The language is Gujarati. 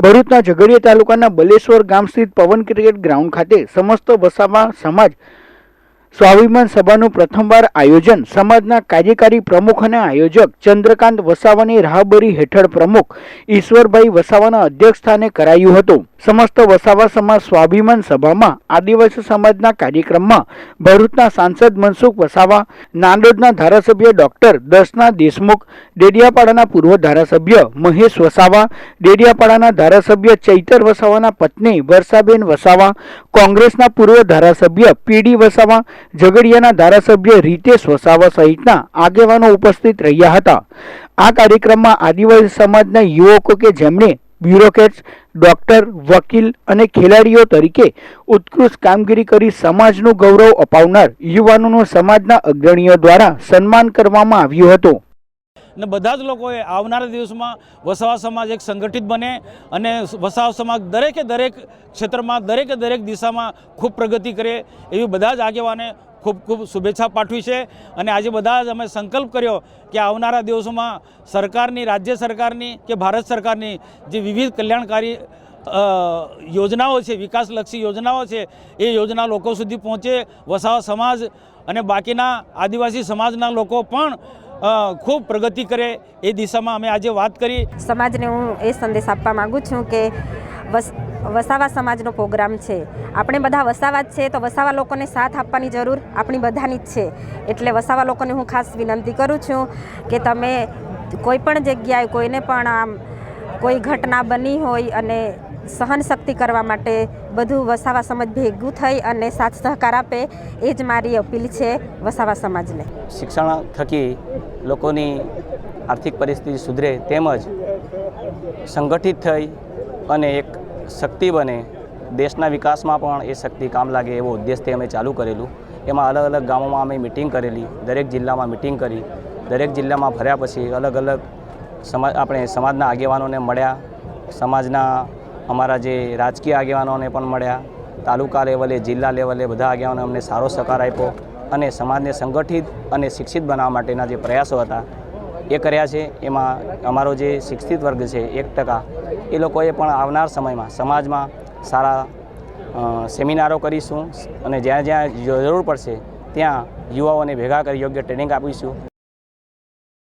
ભરૂચના ઝઘડિયા તાલુકાના બલેશ્વર ગામ સ્થિત પવન ક્રિકેટ ગ્રાઉન્ડ ખાતે સમસ્ત વસાવા સમાજ સ્વાભિમાન સભાનું પ્રથમવાર આયોજન સમાજના કાર્યકારી પ્રમુખ અને આયોજક ચંદ્રકાંત વસાવાની રાહબરી હેઠળ પ્રમુખ ઈશ્વરભાઈ વસાવાના અધ્યક્ષ સ્થાને કરાયું હતું. સમસ્ત વસાવા સમાજ સ્વાભિમાન સભામાં આદિવાસી સમાજના કાર્યક્રમમાં ભરૂચના સાંસદ મનસુખ વસાવા, નાંદોદના ધારાસભ્ય ડોક્ટર દર્શના દેશમુખ, ડેડિયાપાડાના પૂર્વ ધારાસભ્ય મહેશ વસાવા, ડેડિયાપાડાના ધારાસભ્ય ચૈતર વસાવાના પત્ની વર્ષાબેન વસાવા, કોંગ્રેસના પૂર્વ ધારાસભ્ય પીડી વસાવા ઝઘડિયાના ધારાસભ્ય રીતેશ વસાવા સહિતના આગેવાનો ઉપસ્થિત રહ્યા હતા. આ કાર્યક્રમમાં આદિવાસી સમાજના યુવકો કે જેમણે બ્યુરોક્રેટ્સ ડોક્ટર, વકીલ અને ખેલાડીઓ તરીકે ઉત્કૃષ્ટ કામગીરી કરી સમાજનું ગૌરવ અપાવનાર યુવાનોનું સમાજના અગ્રણીઓ દ્વારા સન્માન કરવામાં આવ્યું હતું. અને બધા જ લોકોએ આવનારા દિવસમાં વસાવા સમાજ એક સંગઠિત બને અને વસાવા સમાજ દરેકે દરેક ક્ષેત્રમાં, દરેકે દરેક દિશામાં ખૂબ પ્રગતિ કરે એવી બધા જ આગેવાને ખૂબ ખૂબ શુભેચ્છા પાઠવી છે. અને આજે બધા જ અમે સંકલ્પ કર્યો કે આવનારા દિવસોમાં સરકારની, રાજ્ય સરકારની કે ભારત સરકારની જે વિવિધ કલ્યાણકારી યોજનાઓ છે, વિકાસલક્ષી યોજનાઓ છે, એ યોજના લોકો સુધી પહોંચે. વસાવા સમાજ અને બાકીના આદિવાસી સમાજના લોકો પણ ખૂબ પ્રગતિ કરે એ દિશામાં અમે આજે વાત કરી. સમાજને હું એ સંદેશ આપવા માગું છું કે વસ, વસાવા સમાજનો પ્રોગ્રામ છે. આપણે બધા વસાવા જ છે તો વસાવા લોકોને સાથ આપવાની જરૂર આપણી બધાની જ છે. એટલે વસાવા લોકોને હું ખાસ વિનંતી કરું છું કે તમે કોઈ પણ જગ્યાએ કોઈને પણ આમ કોઈ ઘટના બની હોય અને સહન શક્તિ કરવા માટે બધું વસાવા સમાજ ભેગું થઈ અને સાથ સહકાર આપે, એ જ મારી અપીલ છે વસાવા સમાજને. શિક્ષણ થકી લોકોની આર્થિક પરિસ્થિતિ સુધરે તેમજ સંગઠિત થઈ અને એક શક્તિ બને. દેશના વિકાસમાં પણ એ શક્તિ કામ લાગે એવો ઉદ્દેશથી અમે ચાલુ કરેલું. એમાં અલગ અલગ ગામોમાં અમે મિટિંગ કરેલી, દરેક જિલ્લામાં મિટિંગ કરી. દરેક જિલ્લામાં ફર્યા પછી અલગ અલગ સમાજ આપણે સમાજના આગેવાનોને મળ્યા, સમાજના અમારા જે રાજકીય આગેવાનોને પણ મળ્યા, તાલુકા લેવલે, જિલ્લા લેવલે બધા આગેવાનો અમને સારો સહકાર આપ્યો અને સમાજને સંગઠિત અને શિક્ષિત બનાવવા માટેના જે પ્રયાસો હતા, એ કર્યા છે. એમાં અમારો જે શિક્ષિત વર્ગ છે, એક ટકા, એ લોકોએ પણ આવનાર સમયમાં સમાજમાં સારા સેમિનારો કરીશું અને જ્યાં જ્યાં જરૂર પડશે ત્યાં યુવાઓને ભેગા કરી યોગ્ય ટ્રેનિંગ આપીશું.